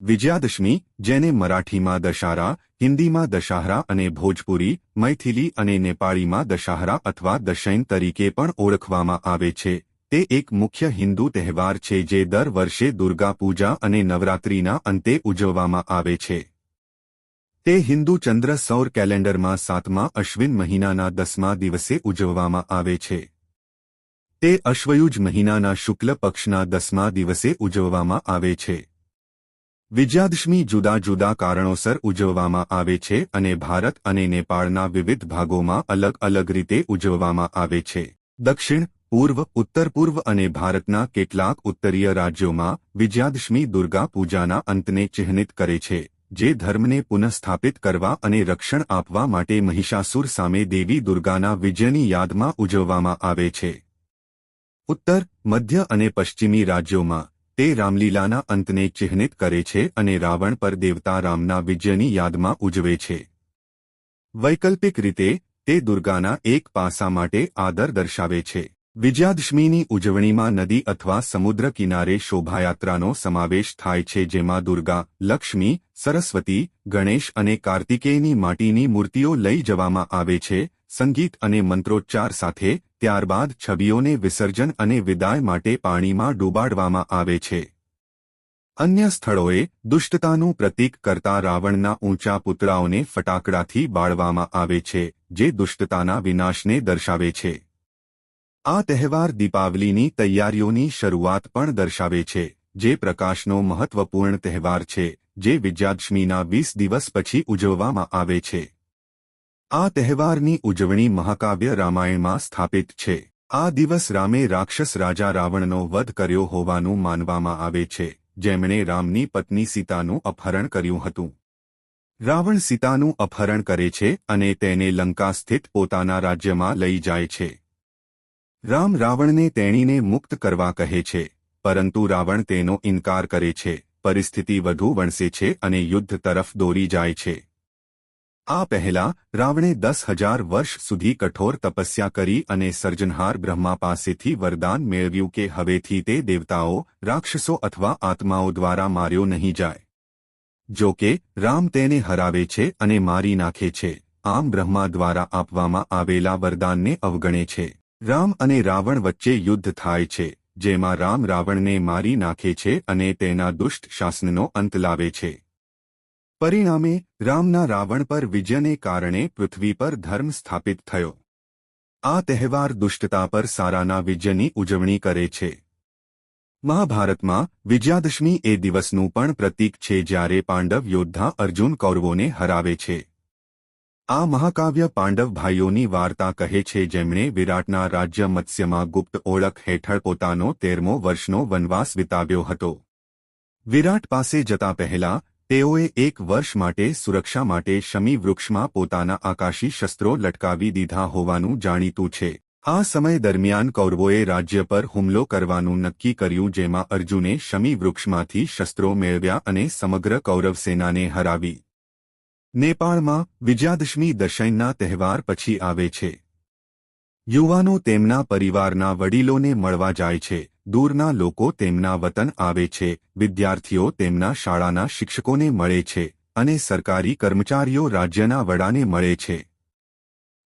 વિજયાદશમી, જેને મરાઠીમાં દશારા હિન્દીમાં દશહરા અને ભોજપુરી, મૈથિલી અને નેપાળીમાં દશહરા અથવા દશૈન તરીકે પણ ઓળખવામાં આવે છે. તે એક મુખ્ય હિન્દુ તહેવાર છે જે દર વર્ષે દુર્ગા પૂજા અને નવરાત્રિના અંતે ઉજવવામાં આવે છે. તે હિન્દુ ચંદ્ર સૌર કેલેન્ડરમાં સાતમા અશ્વિન મહિનાના દસમા દિવસે ઉજવવામાં આવે છે. તે અશ્વયુજ મહિનાના શુક્લ પક્ષના દસમા દિવસે ઉજવવામાં આવે છે. વિજયાદશમી જુદા જુદા કારણોસર ઉજવવામાં આવે છે અને ભારત અને નેપાળના વિવિધ ભાગોમાં અલગ અલગ રીતે ઉજવવામાં આવે છે. દક્ષિણ, પૂર્વ, ઉત્તર પૂર્વ અને ભારતના કેટલાક ઉત્તરીય રાજ્યોમાં વિજયાદશમી દુર્ગા પૂજાના અંતને ચિહ્નિત કરે છે, જે ધર્મને પુનઃસ્થાપિત કરવા અને રક્ષણ આપવા માટે મહિષાસુર સામે દેવી દુર્ગાના વિજયની યાદમાં ઉજવવામાં આવે છે. ઉત્તર, મધ્ય અને પશ્ચિમી રાજ્યોમાં તે રામલીલાના અંતને ચિહ્નિત કરે છે અને રાવણ પર દેવતા રામના વિજયની યાદમાં ઉજવે છે. વૈકલ્પિક રીતે, તે દુર્ગાના એક પાસા માટે આદર દર્શાવે છે. વિજયાદશમીની ઉજવણીમાં નદી અથવા સમુદ્ર કિનારે શોભાયાત્રાનો સમાવેશ થાય છે જેમાં દુર્ગા, લક્ષ્મી, સરસ્વતી, ગણેશ અને કાર્તિકેયની માટીની મૂર્તિઓ લઈ જવામાં આવે છે, સંગીત અને મંત્રોચ્ચાર સાથે ત્યારબાદ છબીઓને વિસર્જન અને વિદાય માટે પાણીમાં ડૂબાડવામાં આવે છે. અન્ય સ્થળોએ દુષ્ટતાનું પ્રતીક કરતા રાવણના ઊંચા પુતળાઓને ફટાકડાથી બાળવામાં આવે છે, જે દુષ્ટતાના વિનાશને દર્શાવે છે. આ તહેવાર દીપાવલીની તૈયારીઓની શરૂઆત પણ દર્શાવે છે, જે પ્રકાશનો મહત્વપૂર્ણ તહેવાર છે, જે વિજયાદશમીના વીસ દિવસ પછી ઉજવવામાં આવે છે. આ તહેવારની ઉજવણી મહાકાવ્ય રામાયણમાં સ્થાપિત છે. આ દિવસ રામે રાક્ષસ રાજા રાવણનો વધ કર્યો હોવાનું માનવામાં આવે છે, જેમણે રામની પત્ની સીતાનું અપહરણ કર્યું હતું. રાવણ સીતાનું અપહરણ કરે છે અને તેને લંકા સ્થિત પોતાના રાજ્યમાં લઈ જાય છે. રામ રાવણને તેણીને મુક્ત કરવા કહે છે, પરંતુ રાવણ તેનો ઇનકાર કરે છે, પરિસ્થિતિ વધુ વણસે છે અને યુદ્ધ તરફ દોરી જાય છે. આ પહેલા રાવણે દસ હજાર વર્ષ સુધી કઠોર તપસ્યા કરી અને સર્જનહાર બ્રહ્મા પાસેથી વરદાન મેળવ્યું કે હવેથી તે દેવતાઓ, રાક્ષસો અથવા આત્માઓ દ્વારા માર્યો નહીં જાય. જો કે, રામ તેને હરાવે છે અને મારી નાખે છે. આમ બ્રહ્મા દ્વારા આપવામાં આવેલા વરદાનને અવગણે છે. રામ અને રાવણ વચ્ચે યુદ્ધ થાય છે, જેમાં રામ રાવણને મારી નાખે છે અને તેના દુષ્ટ શાસનનો અંત લાવે છે. પરિણામે, રામના રાવણ પર વિજયને કારણે પૃથ્વી પર ધર્મ સ્થાપિત થયો. આ તહેવાર દુષ્ટતા પર સારાના વિજયની ઉજવણી કરે છે. મહાભારતમાં વિજયાદશમી એ દિવસનું પણ પ્રતીક છે જ્યારે પાંડવ યોદ્ધા અર્જુન કૌરવોને હરાવે છે. આ મહાકાવ્ય પાંડવ ભાઈઓની વાર્તા કહે છે જેમણે વિરાટના રાજ્ય મત્સ્યમાં ગુપ્ત ઓળખ હેઠળ પોતાનો તેરમો વર્ષનો વનવાસ વિતાવ્યો હતો. વિરાટ પાસે જતા પહેલા તેઓએ એક વર્ષ માટે સુરક્ષા માટે શમી વૃક્ષમાં પોતાના આકાશી શસ્ત્રો લટકાવી દીધા હોવાનું જાણીતું છે. આ સમય દરમિયાન કૌરવોએ રાજ્ય પર હુમલો કરવાનું નક્કી કર્યું જેમાં અર્જુને શમી વૃક્ષમાંથી શસ્ત્રો મેળવ્યા અને સમગ્ર કૌરવ સેનાને હરાવી. નેપાળમાં વિજયાદશમી દશૈનના તહેવાર પછી આવે છે. યુવાનો તેમના પરિવારના વડીલોને મળવા જાય છે. દૂરના લોકો તેમના વતન આવે છે. વિદ્યાર્થીઓ તેમના શાળાના શિક્ષકોને મળે છે અને સરકારી કર્મચારીઓ રાજ્યના વડાને મળે છે.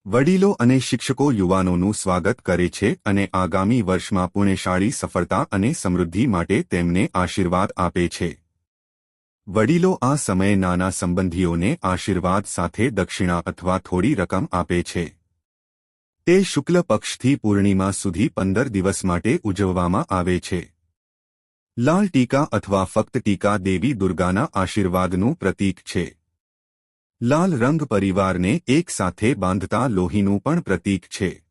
વડીલો અને શિક્ષકો યુવાનોનું સ્વાગત કરે છે અને આગામી વર્ષમાં પુણ્યશાળી સફળતા અને સમૃદ્ધિ માટે તેમને આશીર્વાદ આપે છે. વડીલો આ સમયે નાના સંબંધીઓને આશીર્વાદ સાથે દક્ષિણા અથવા થોડી રકમ આપે છે. તે શુક્લ પક્ષથી પૂર્ણિમા સુધી પંદર દિવસ માટે ઉજવવામાં આવે છે. લાલ ટીકા અથવા ફક્ત ટીકા દેવી દુર્ગાના આશીર્વાદનું પ્રતીક છે. લાલ રંગ પરિવારને એક સાથે બાંધતા લોહીનું પણ પ્રતીક છે.